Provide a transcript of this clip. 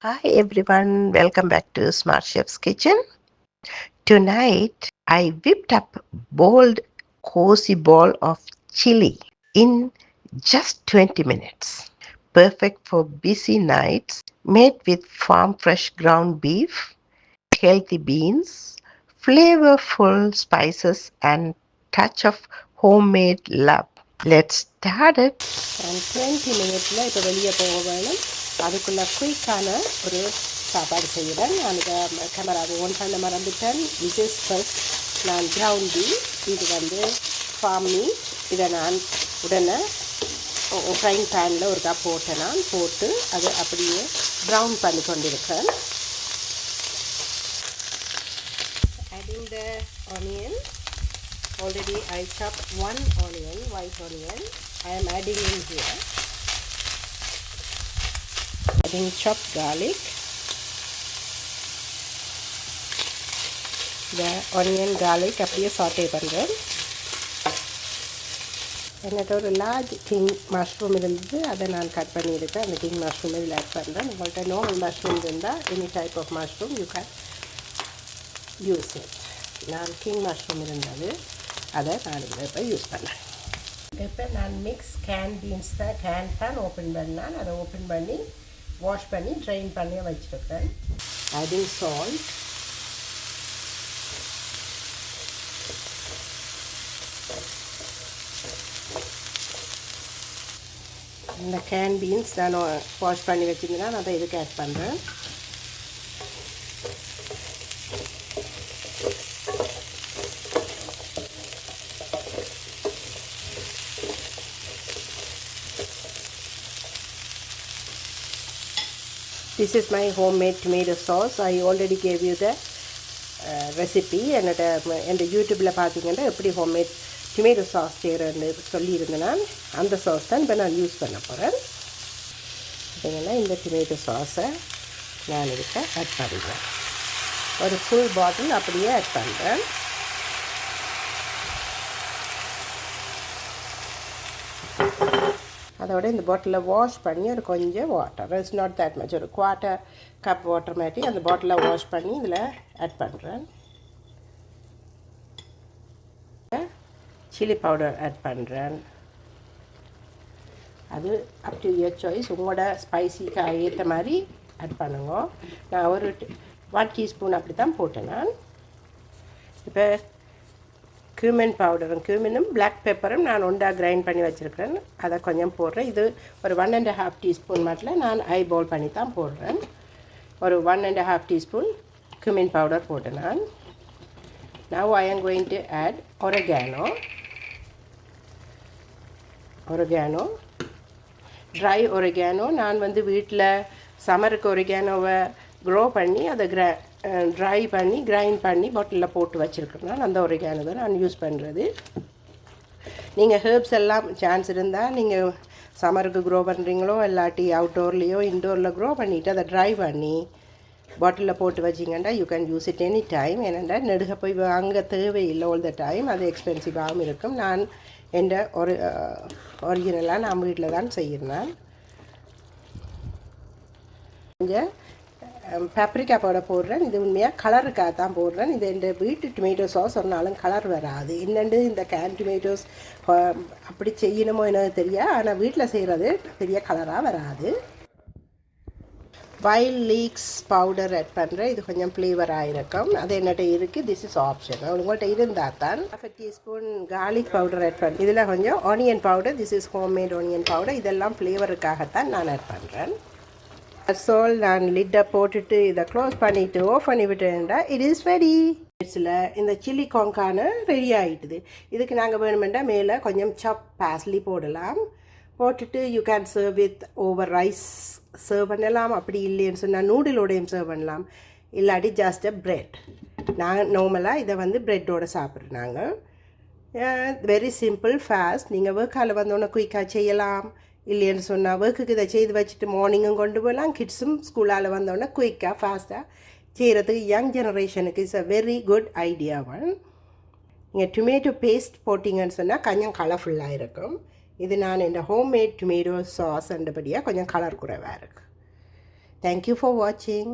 Hi everyone, welcome back to Smart Chef's Kitchen. Tonight I whipped up bold cozy ball of chili in just 20 minutes. Perfect for busy nights, made with farm fresh ground beef, healthy beans, flavorful spices and touch of homemade love. Let's start it. And 20 minutes later, அதுக்குள்ளே குயிக்கான ஒரு சாப்பாடு செய்கிறேன் நான் இதை கேமராவை own பண்ண மறந்துட்டேன். This is first நான் கிரவுண்டி இது வந்து ஃபார்ம் மீட் இதை நான் உடனே ஃப்ரைங் பேனில் ஒரு போட்டேன் நான் போட்டு அது அப்படியே ப்ரௌன் பண்ணி கொண்டிருக்கிறேன். Adding the onion. Already I chopped one onion white onion. I am adding in here. Adding chopped garlic the onion garlic அப்படியே சாட்டே பண்ணுறேன் என்கிட்ட ஒரு லார்ஜ் கிங் மஷ்ரூம் இருந்தது அதை நான் கட் பண்ணியிருக்கேன். அந்த கிங் மஷ்ரூம் இதில் ஆட் பண்ணுறேன் உங்கள்கிட்ட நார்மல் மஷ்ரூம் இருந்தால் any type of mushroom you can use it நான் கிங் மஷ்ரூம் இருந்தது அதை நான் இதில் இப்போ யூஸ் பண்ணேன் இப்போ நான் மிக்ஸ் கேன் பீன்ஸ் தான் கேன் பேன் ஓப்பன் பண்ணேன். அதை ஓப்பன் பண்ணி வாஷ் பண்ணி ட்ரைன் பண்ணி வச்சுருப்பேன் ஆடிங் சால்ட் இந்த கேன் பீன்ஸ் நான் வாஷ் பண்ணி வச்சுருந்தேன்னா நான் அதை இதுக்கு ஆட் பண்ணுறேன் This is my homemade tomato sauce. I already gave you the uh, recipe. என்னோட என் யூடியூப்பில் பார்த்தீங்கன்னா எப்படி ஹோம்மேட் டொமேட்டோ சாஸ் செய்கிறேன்னு சொல்லியிருந்தேன் நான் அந்த சாஸ் தான் இப்போ நான் யூஸ் பண்ண போகிறேன் பார்த்தீங்கன்னா இந்த டொமேட்டோ சாஸை நான் இதுக்கு ஆட் பண்ணுறேன் ஒரு ஃபுல் பாட்டில் அப்படியே ஆட் பண்ணுறேன் அதோட இந்த பாட்டிலில் வாஷ் பண்ணி ஒரு கொஞ்சம் water it's not that much ஒரு குவார்ட்டர் கப் வாட்டர் மாட்டி அந்த பாட்டிலில் வாஷ் பண்ணி இதில் ஆட் பண்ணுறேன் சில்லி பவுடர் ஆட் பண்ணுறேன் அது அப் டு யர் சாய்ஸ் உங்களோட ஸ்பைசிக்கு ஏற்ற மாதிரி ஆட் பண்ணுங்க. நான் ஒரு ஒன் டீஸ்பூன் அப்படி தான் போட்டேன் நான். இப்போ க்யூமின் பவுடரும் க்யூமினும் பிளாக் பெப்பரும் நான் ஒன்றா கிரைண்ட் பண்ணி வச்சுருக்கிறேன். அதை கொஞ்சம் போடுறேன். இது ஒரு ஒன் அண்ட் ஹாஃப் டீஸ்பூன் மட்டும் நான் ஐ பவுல் பண்ணி தான் போடுறேன். ஒரு one and half teaspoon cumin powder போட்டேன் நான். Now I am going to add oregano oregano dry oregano நான் வந்து வீட்டில் சம்மருக்கு ஒரகேனோவை க்ரோ பண்ணி அதை கிரா ட்ரை பண்ணி கிரைண்ட் பண்ணி பாட்டிலில் போட்டு வச்சுருக்கேன் அந்த ஒரகேனோ தான் நான் யூஸ் பண்ணுறது நீங்கள் ஹேர்ப்ஸ் எல்லாம் சான்ஸ் இருந்தால் நீங்கள் சம்மருக்கு க்ரோ பண்ணுறீங்களோ இல்லாட்டி அவுட்டோர்லேயோ இன்டோரில் க்ரோ பண்ணிவிட்டு அதை ட்ரை பண்ணி பாட்டிலில் போட்டு வச்சிங்கன்னா you can use it any time ஏனெண்டா நெடுக போய் அங்கே தேவையில்லை. ஆல் த டைம் அது எக்ஸ்பென்சிவாகவும் இருக்கும். நான் எந்த ஒரு ஒரிஜினலாக நான் வீட்டில் தான் செய்கிறேன் இங்கே பேப்ரிக்கா பவுடர் போடுறேன். இது உண்மையாக கலருக்காக தான் போடுறேன். இது இந்த வீட்டு டொமேட்டோ சாஸ் சொன்னாலும் கலர் வராது. என்னென்று இந்த கேன் டொமேட்டோஸ் அப்படி செய்யணுமோ என்னது தெரியாது ஆனால் வீட்டில் செய்கிறது பெரிய கலராக வராது. வைல் லீக்ஸ் பவுடர் ஆட் பண்ணுறேன் இது கொஞ்சம் ஃப்ளேவராக இருக்கும். அது என்னட்ட இருக்குது திஸ் இஸ் ஆப்ஷன் உங்கள்கிட்ட இருந்தால் தான். Half teaspoon garlic powder add பண்ண இதில் கொஞ்சம் onion powder this is homemade onion powder இதெல்லாம் ஃப்ளேவருக்காகத்தான் நான் ஆட் பண்ணுறேன் சோல் நான் லிட்டை போட்டுட்டு இதை க்ளோஸ் பண்ணிவிட்டு ஆஃப் பண்ணி விட்டேன்டா இட் இஸ் ரெடி இட்ஸில் இந்த சில்லி கொங்கான ரெடி ஆகிட்டுது இதுக்கு நாங்கள் வேணுமெண்டா மேலே கொஞ்சம் சப் பேஸ்லி போடலாம். போட்டுட்டு you can serve with over rice serve பண்ணலாம். அப்படி இல்லைன்னு சொன்னால் நூடுலோடையும் சர்வ் பண்ணலாம். இல்லாட்டி ஜஸ்ட் அ ப்ரெட் நான் நார்மலாக இதை வந்து ப்ரெட்டோடு சாப்பிட்றோம் நாங்கள் வெரி சிம்பிள் ஃபாஸ்ட் நீங்கள் ஒர்க்கால் வந்தோன்னே குயிக்காக செய்யலாம். இல்லைன்னு சொன்னால் ஒர்க்குக்கு இதை செய்து வச்சுட்டு மார்னிங்கும் கொண்டு போகலாம். கிட்ஸும் ஸ்கூலால் வந்தோடனே குயிக்காக ஃபாஸ்ட்டாக செய்கிறதுக்கு யங் ஜெனரேஷனுக்கு it's a very good idea one நீங்கள் டொமேட்டோ பேஸ்ட் போட்டிங்கன்னு சொன்னால் கொஞ்சம் கலர்ஃபுல்லாக இருக்கும். இது நான் இந்த ஹோம்மேட் டொமேட்டோ சாஸ் அண்டபடியாக கொஞ்சம் கலர் குறைவாக இருக்குது தேங்க்யூ ஃபார் வாட்சிங்